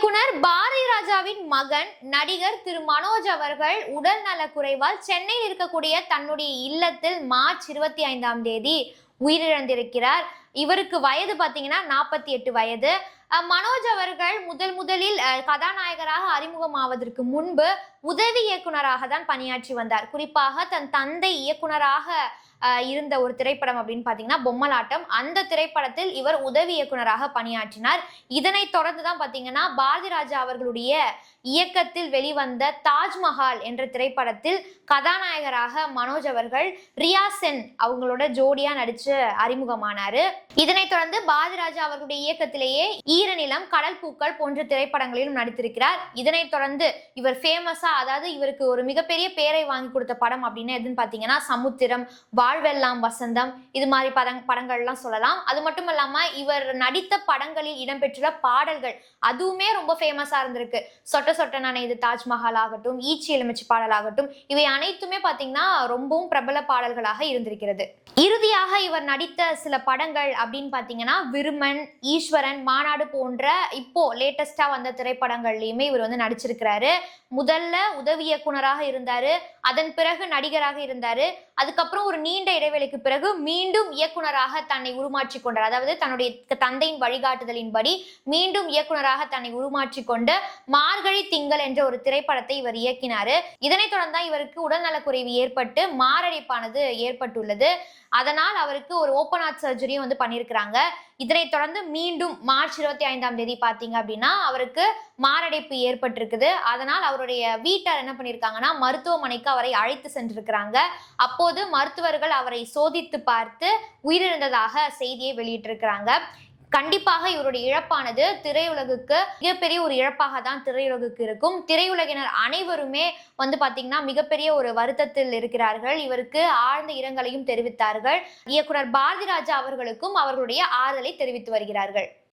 con இயக்குனர் பாரதி ராஜாவின் மகன் நடிகர் திரு மனோஜ் அவர்கள் உடல் நலக்குறைவால் சென்னையில் இருக்கக்கூடிய தன்னுடைய இல்லத்தில் மார்ச் இருபத்தி ஐந்தாம் தேதி உயிரிழந்திருக்கிறார். இவருக்கு வயது பார்த்தீங்கன்னா நாற்பத்தி எட்டு வயது. மனோஜ் அவர்கள் முதல் முதலில் கதாநாயகராக அறிமுகமாவதற்கு முன்பு உதவி இயக்குனராக தான் பணியாற்றி வந்தார். குறிப்பாக தன் தந்தை இயக்குனராக இருந்த ஒரு திரைப்படம் அப்படின்னு பார்த்தீங்கன்னா பொம்மலாட்டம். அந்த திரைப்படத்தில் இவர் உதவி இயக்குனராக பணியாற்றினார். இதனைத் தொடர்ந்து தான் பார்த்தீங்கன்னா பாரதி ராஜா அவர்களுடைய இயக்கத்தில் வெளிவந்த தாஜ்மஹால் என்ற திரைப்படத்தில் கதாநாயகராக மனோஜ் அவர்கள் ரியா சென் அவங்களோட ஜோடியா நடிச்சு அறிமுகமானாரு. இதனைத் தொடர்ந்து பாதிராஜா அவர்களுடைய இயக்கத்திலேயே ஈரநிலம் கடல் பூக்கள் போன்ற திரைப்படங்களிலும் நடித்திருக்கிறார். இதனைத் தொடர்ந்து இவர் ஃபேமஸா அதாவது இவருக்கு ஒரு மிகப்பெரிய பேரை வாங்கி கொடுத்த படம் அப்படின்னா எதுன்னு பாத்தீங்கன்னா சமுத்திரம் வாழ்வெல்லாம் வசந்தம் இது மாதிரி படங் படங்கள்லாம் சொல்லலாம். அது மட்டும் இல்லாம இவர் நடித்த படங்களில் இடம்பெற்றுள்ள பாடல்கள் அதுவுமே ரொம்ப ஃபேமஸா இருந்திருக்கு. சொட்ட சொட்ட நனைது தாஜ்மஹால் ஆகட்டும் ஈச்சி எலுமிச்சு பாடல் ஆகட்டும் இவை அனைத்துமே பார்த்தீங்கன்னா ரொம்பவும் பிரபல பாடல்களாக இருந்திருக்கிறது. இறுதியாக இவர் நடித்த சில படங்கள் அப்படின்னு பார்த்தீங்கன்னா விருமன் ஈஸ்வரன் மாநாடு போன்ற இப்போ லேட்டஸ்டா வந்த திரைப்படங்கள்லயுமே இவர் வந்து நடிச்சிருக்கிறாரு. முதல்ல உதவி இயக்குனராக இருந்தாரு அதன் பிறகு நடிகராக இருந்தாரு அதுக்கப்புறம் ஒரு நீண்ட இடைவெளிக்கு பிறகு மீண்டும் இயக்குனராக தன்னை உருமாற்றி கொண்டார். அதாவது தன்னுடைய தந்தையின் வழிகாட்டுதலின்படி மீண்டும் இயக்குனராக தன்னை உருமாற்றி கொண்டு மார்கழி திங்கள் என்ற ஒரு திரைப்படத்தை இவர் இயக்கினார். இதனைத் தொடர்ந்து இவருக்கு உடல்நலக்குறைவு ஏற்பட்டு மாரடைப்பானது ஏற்பட்டுள்ளது. அதனால் அவருக்கு ஒரு ஓப்பன் ஹார்ட் சர்ஜரியும் வந்து பண்ணியிருக்கிறாங்க. இதனைத் தொடர்ந்து மீண்டும் மார்ச் இருபத்தி ஐந்தாம் தேதி பார்த்தீங்க அப்படின்னா அவருக்கு மாரடைப்பு ஏற்பட்டிருக்குது. அதனால் அவருடைய வீட்டார் என்ன பண்ணியிருக்காங்கன்னா மருத்துவமனைக்கு அவரை அழைத்து சென்றிருக்கிறாங்க. அப்போது மருத்துவர்கள் அவரை சோதித்து பார்த்து உயிரிழந்ததாக செய்தியை வெளியிட்டிருக்கிறாங்க. கண்டிப்பாக இவருடைய இழப்பானது திரையுலகுக்கு மிகப்பெரிய ஒரு இழப்பாக தான் திரையுலகுக்கு இருக்கும். திரையுலகினர் அனைவருமே வந்து பாத்தீங்கன்னா மிகப்பெரிய ஒரு வருத்தத்தில் இருக்கிறார்கள். இவருக்கு ஆழ்ந்த இரங்கலையும் தெரிவித்தார்கள். இயக்குனர் பாரதிராஜா அவர்களுக்கும் அவர்களுடைய ஆறுதலை தெரிவித்து வருகிறார்கள்.